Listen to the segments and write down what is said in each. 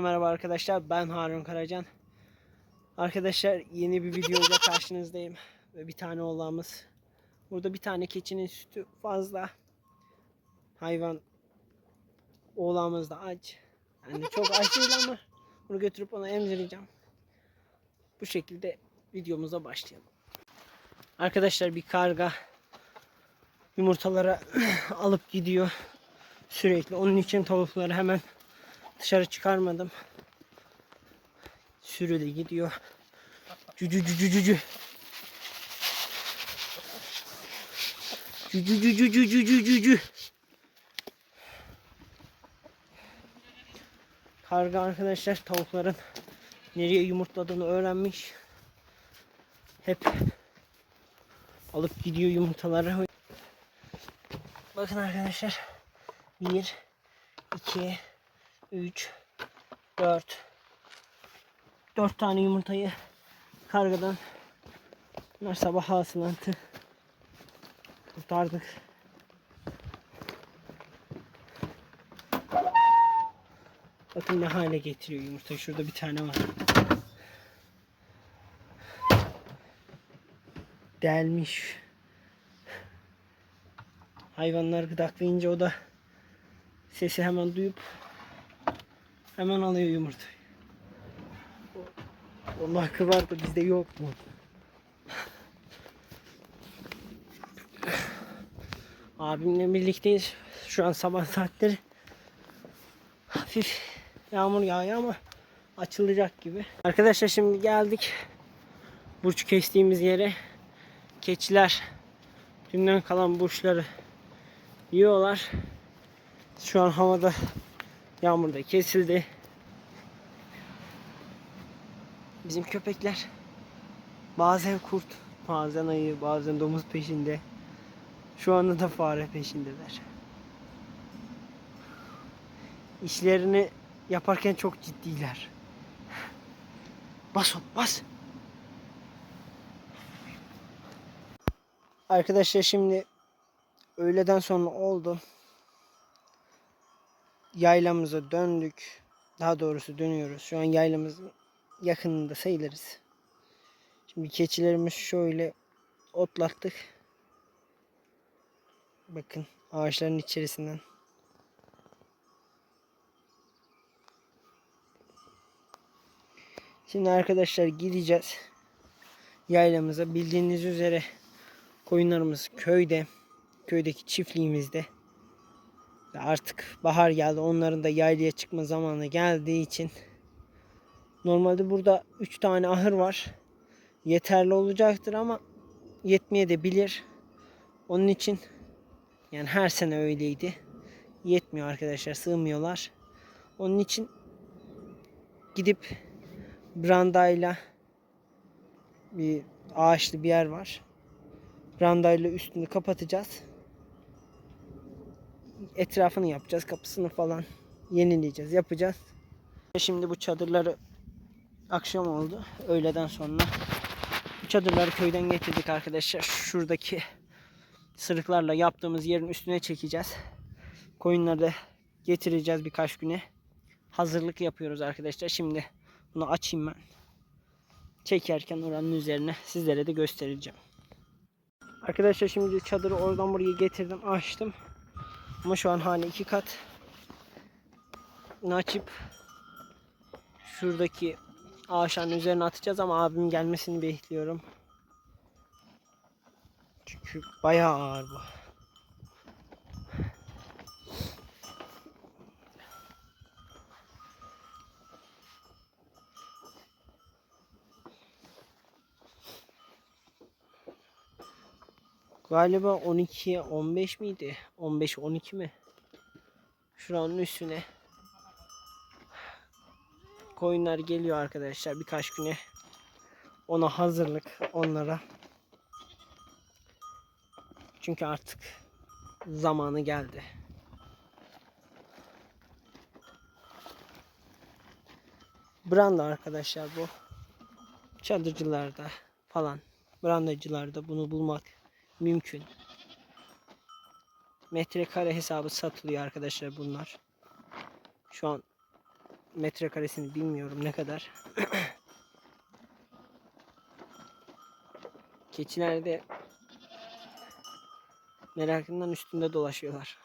Merhaba arkadaşlar ben Harun Karacan. Arkadaşlar yeni bir videoyla karşınızdayım. Ve bir tane oğlağımız. Burada bir tane keçinin sütü fazla. Hayvan oğlağımız da aç. Yani çok aç değil ama bunu götürüp ona emzireceğim. Bu şekilde videomuza başlayalım. Arkadaşlar bir karga yumurtalara alıp gidiyor sürekli. Onun için tavukları hemen dışarı çıkarmadım. Sürü de gidiyor. Cücü cücü cücü. Cücü cücü cücü cücü cücü. Karga arkadaşlar tavukların nereye yumurtladığını öğrenmiş. Hep alıp gidiyor yumurtaları. Bakın arkadaşlar. 1 2 3 4 4 tane yumurtayı kargadan bunlar sabah hasılatı kurtardık. Bakın ne hale getiriyor yumurta. Şurada bir tane var. Delmiş. Hayvanlar gıdaklayınca o da sesi hemen duyup hemen alıyor yumurtayı. Onun hakkı var da bizde yok mu? Abimle birlikteyiz. Şu an sabah saatleri. Hafif yağmur yağıyor ama açılacak gibi. Arkadaşlar şimdi geldik. Burç kestiğimiz yere. Keçiler dünden kalan burçları yiyorlar. Şu an havada yağmur da kesildi. Bizim köpekler bazen kurt, bazen ayı, bazen domuz peşinde. Şu anda da fare peşindeler. İşlerini yaparken çok ciddiler. Bas oğlum, bas. Arkadaşlar şimdi öğleden sonra oldu. Yaylamıza döndük. Daha doğrusu dönüyoruz. Şu an yaylamızın yakınında sayılırız. Şimdi keçilerimiz şöyle otlattık. Bakın ağaçların içerisinden. Şimdi arkadaşlar gideceğiz. Yaylamıza bildiğiniz üzere koyunlarımız köyde. Köydeki çiftliğimizde. Artık bahar geldi. Onların da yaylaya çıkma zamanı geldiği için normalde burada 3 tane ahır var. Yeterli olacaktır ama yetmeye de bilir. Onun için yani her sene öyleydi. Yetmiyor arkadaşlar. Sığmıyorlar. Onun için gidip brandayla bir ağaçlı bir yer var. Brandayla üstünü kapatacağız. Etrafını yapacağız. Kapısını falan yenileyeceğiz. Yapacağız. Şimdi bu çadırları akşam oldu. Öğleden sonra. Bu çadırları köyden getirdik arkadaşlar. Şuradaki sırıklarla yaptığımız yerin üstüne çekeceğiz. Koyunları getireceğiz birkaç güne. Hazırlık yapıyoruz arkadaşlar. Şimdi bunu açayım ben. Çekerken oranın üzerine sizlere de göstereceğim. Arkadaşlar şimdi çadırı oradan buraya getirdim açtım. Ama şu an hala iki kat. Bunu açıp şuradaki ağaçların üzerine atacağız ama abim gelmesini bekliyorum. Çünkü bayağı ağır bu. Galiba 12'ye 15 miydi? 15 12 mi? Şuranın üstüne koyunlar geliyor arkadaşlar birkaç güne. Ona hazırlık onlara. Çünkü artık zamanı geldi. Branda arkadaşlar bu. Çadırcılarda falan. Brandacılarda bunu bulmak mümkün. Metrekare hesabı satılıyor arkadaşlar bunlar. Şu an metrekaresini bilmiyorum ne kadar. Keçiler de merakından üstünde dolaşıyorlar.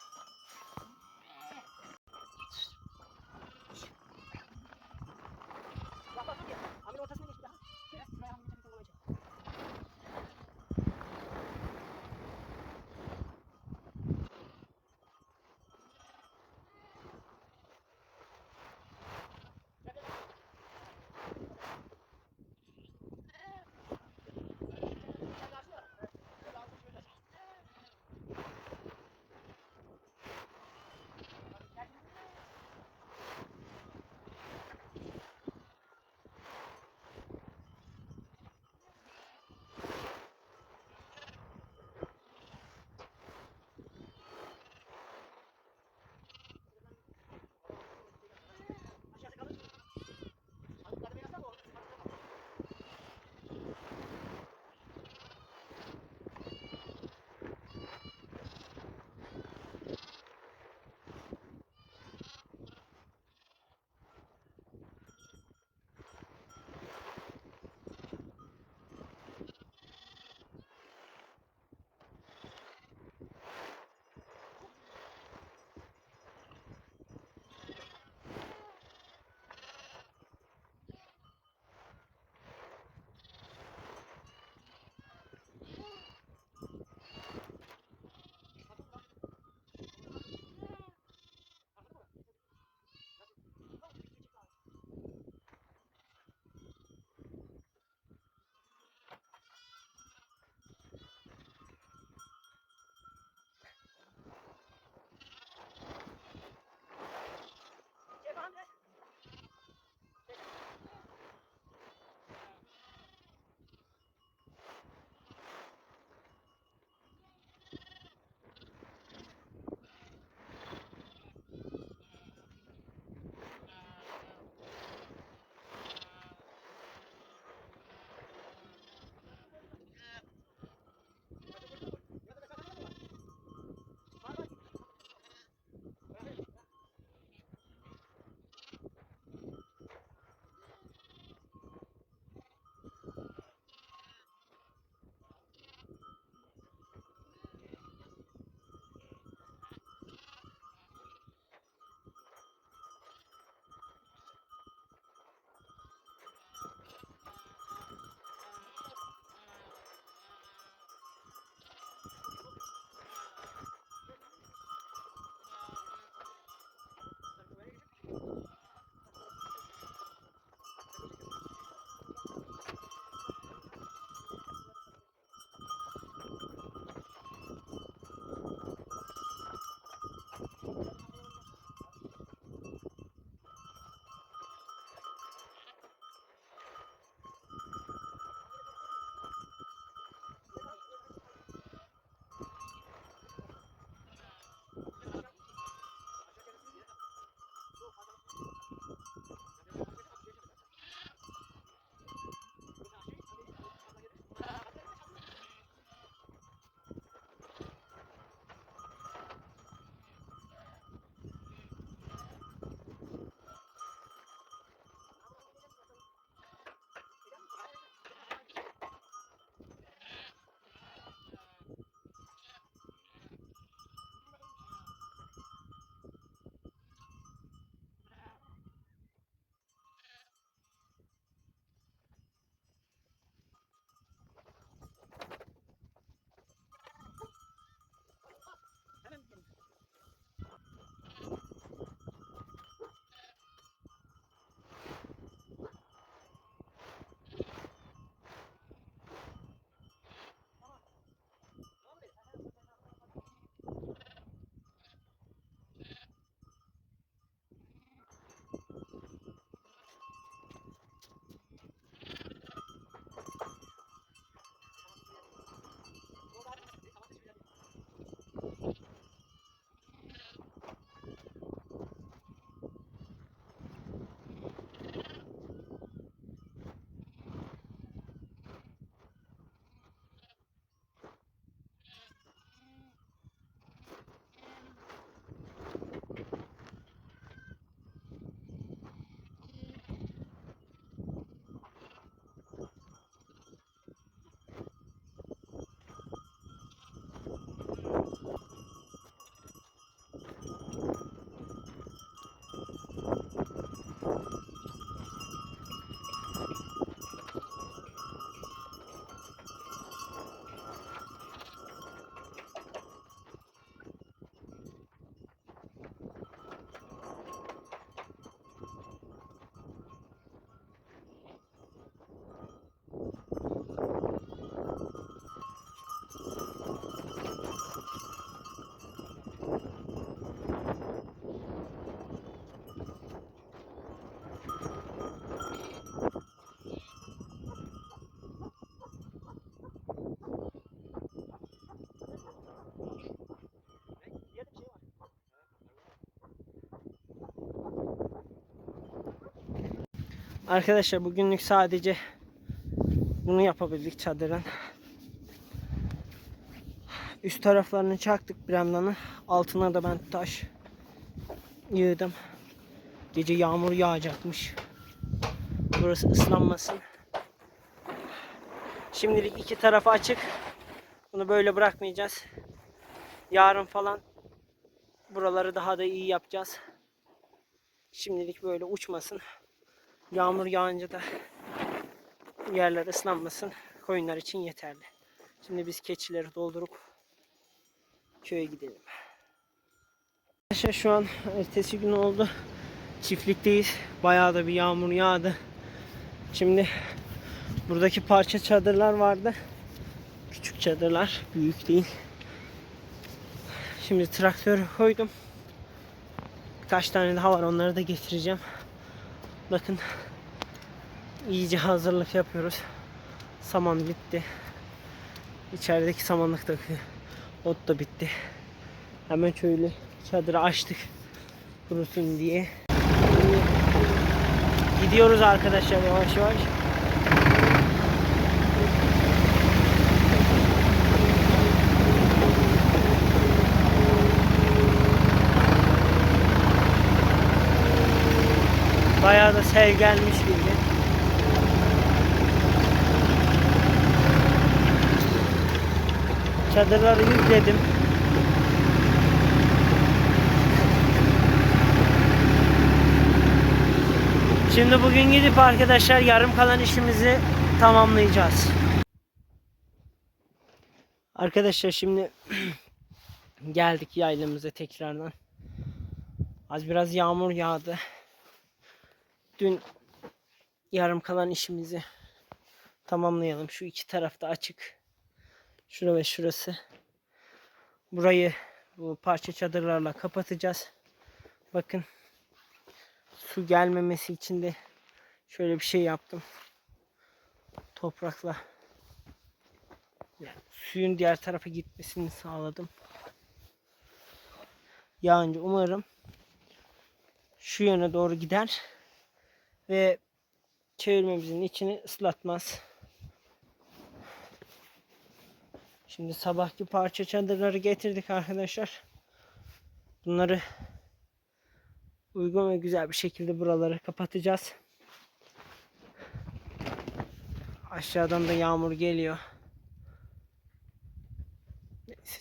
Arkadaşlar bugünlük sadece bunu yapabildik çadırın. Üst taraflarını çaktık bremdanın. Altına da ben taş yığdım. Gece yağmur yağacakmış. Burası ıslanmasın. Şimdilik iki tarafı açık. Bunu böyle bırakmayacağız. Yarın falan buraları daha da iyi yapacağız. Şimdilik böyle uçmasın. Yağmur yağınca da yerler ıslanmasın. Koyunlar için yeterli. Şimdi biz keçileri doldurup köye gidelim. Arkadaşlar şu an ertesi gün oldu. Çiftlikteyiz. Bayağı da bir yağmur yağdı. Şimdi buradaki parça çadırlar vardı. Küçük çadırlar, büyük değil. Şimdi traktörü koydum. Birkaç tane daha var onları da getireceğim. Bakın iyice hazırlık yapıyoruz. Saman bitti. İçerideki samanlıktaki ot da bitti. Hemen şöyle çadırı açtık. Kurusun diye. Gidiyoruz arkadaşlar yavaş yavaş. Bayağı da sel gelmiş gibi. Çadırları yükledim. Şimdi bugün gidip arkadaşlar yarım kalan işimizi tamamlayacağız. Arkadaşlar şimdi geldik yaylamıza tekrardan. Az biraz yağmur yağdı. Dün yarım kalan işimizi tamamlayalım. Şu iki tarafta açık. Şura ve şurası. Burayı bu parça çadırlarla kapatacağız. Bakın su gelmemesi için de şöyle bir şey yaptım. Toprakla suyun diğer tarafa gitmesini sağladım. Yağınca umarım şu yöne doğru gider ve çevirmemizin içini ıslatmaz. Şimdi sabahki parça çadırları getirdik arkadaşlar. Bunları uygun ve güzel bir şekilde buraları kapatacağız. Aşağıdan da yağmur geliyor.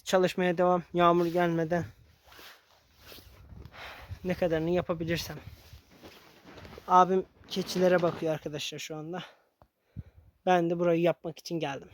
Çalışmaya devam. Yağmur gelmeden ne kadarını yapabilirsem. Abim keçilere bakıyor arkadaşlar şu anda. Ben de burayı yapmak için geldim.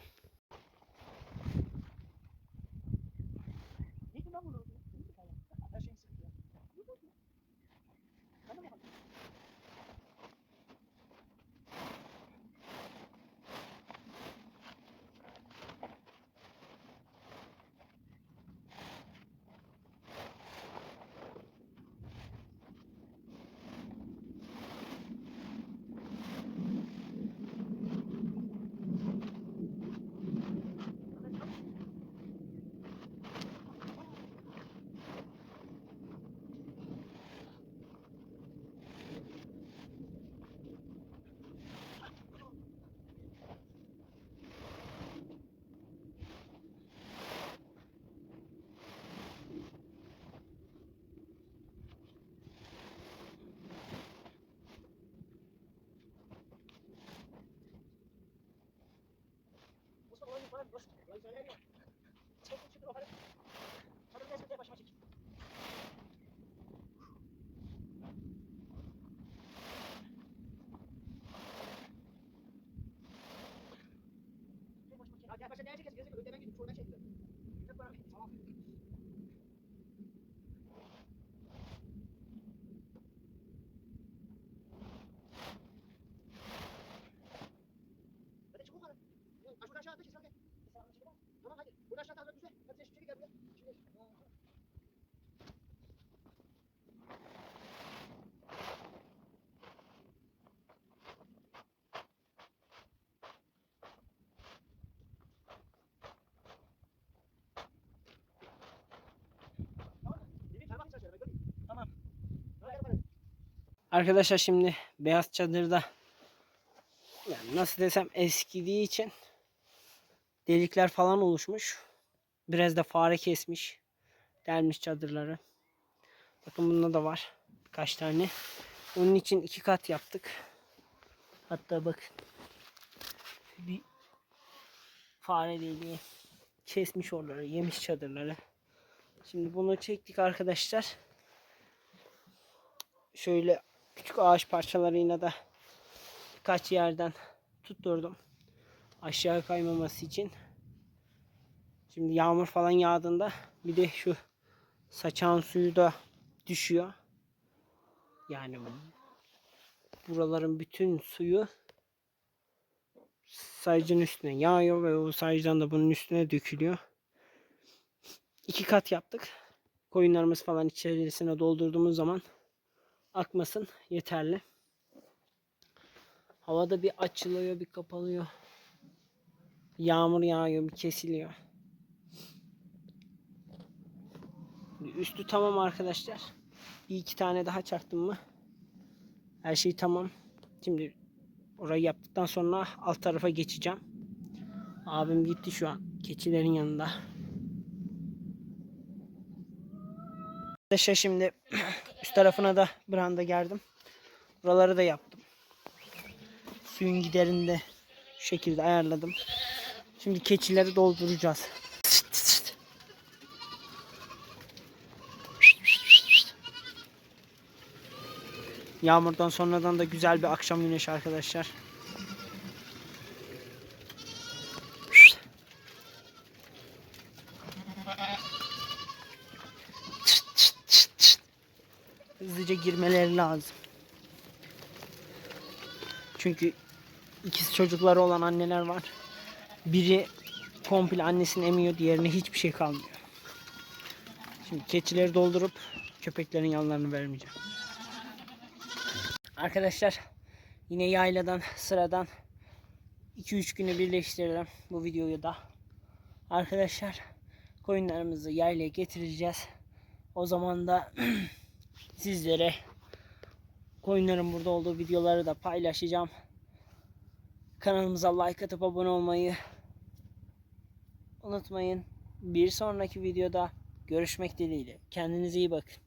আগে পাশে দেয় ঠিক আছে ঠিক আছে ওইটা নাকি ছোট আছে Arkadaşlar şimdi beyaz çadırda yani nasıl desem eskidiği için delikler falan oluşmuş. Biraz da fare kesmiş. Delmiş çadırları. Bakın bunda da var. Birkaç tane. Onun için iki kat yaptık. Hatta bakın. Bir fare deliği kesmiş oraları, yemiş çadırları. Şimdi bunu çektik arkadaşlar. Şöyle küçük ağaç parçalarıyla da birkaç yerden tutturdum. Aşağı kaymaması için. Şimdi yağmur falan yağdığında bir de şu saçan suyu da düşüyor. Yani buraların bütün suyu sayıcın üstüne yağıyor ve o sayıcıdan da bunun üstüne dökülüyor. İki kat yaptık. Koyunlarımız falan içerisine doldurduğumuz zaman akmasın yeterli. Havada bir açılıyor bir kapalıyor. Yağmur yağıyor bir kesiliyor. Üstü tamam arkadaşlar. Bir iki tane daha çaktım mı? Her şey tamam. Şimdi orayı yaptıktan sonra alt tarafa geçeceğim. Abim gitti şu an keçilerin yanında. Arkadaşlar şimdi üst tarafına da branda gerdim. Buraları da yaptım. Suyun giderini de şu şekilde ayarladım. Şimdi keçileri dolduracağız. Yağmurdan sonradan da güzel bir akşam güneşi arkadaşlar. Hızlıca girmeleri lazım. Çünkü ikiz çocukları olan anneler var. Biri komple annesini emiyor, diğerine hiçbir şey kalmıyor. Şimdi keçileri doldurup köpeklerin yanlarını vermeyeceğim. Arkadaşlar yine yayladan sıradan 2-3 günü birleştirelim bu videoyu da. Arkadaşlar koyunlarımızı yaylaya getireceğiz. O zaman da sizlere koyunların burada olduğu videoları da paylaşacağım. Kanalımıza like atıp abone olmayı unutmayın. Bir sonraki videoda görüşmek dileğiyle. Kendinize iyi bakın.